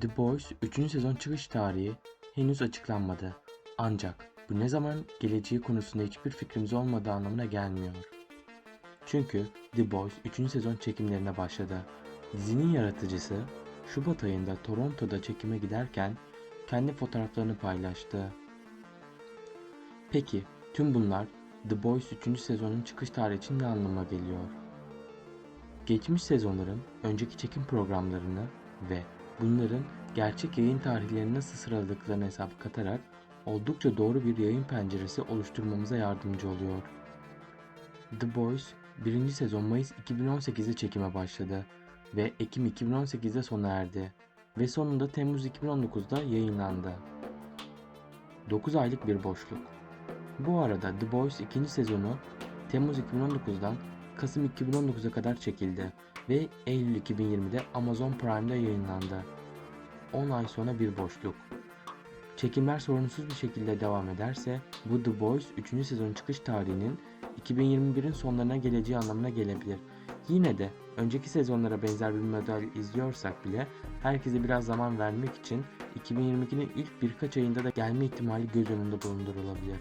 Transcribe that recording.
The Boys 3. sezon çıkış tarihi henüz açıklanmadı. Ancak bu ne zaman geleceği konusunda hiçbir fikrimiz olmadığı anlamına gelmiyor. Çünkü The Boys 3. sezon çekimlerine başladı. Dizinin yaratıcısı Şubat ayında Toronto'da çekime giderken kendi fotoğraflarını paylaştı. Peki tüm bunlar The Boys 3. sezonun çıkış tarihi için ne anlama geliyor? Geçmiş sezonların önceki çekim programlarını ve bunların gerçek yayın tarihlerini nasıl sıraladıklarını hesap katarak oldukça doğru bir yayın penceresi oluşturmamıza yardımcı oluyor. The Boys 1. sezon Mayıs 2018'de çekime başladı ve Ekim 2018'de sona erdi ve sonunda Temmuz 2019'da yayınlandı. 9 aylık bir boşluk. Bu arada The Boys 2. sezonu Temmuz 2019'dan Kasım 2019'a kadar çekildi ve Eylül 2020'de Amazon Prime'da yayınlandı. 10 ay sonra bir boşluk. Çekimler sorunsuz bir şekilde devam ederse bu The Boys 3. sezon çıkış tarihinin 2021'in sonlarına geleceği anlamına gelebilir. Yine de önceki sezonlara benzer bir model izliyorsak bile herkese biraz zaman vermek için 2022'nin ilk birkaç ayında da gelme ihtimali göz önünde bulundurulabilir.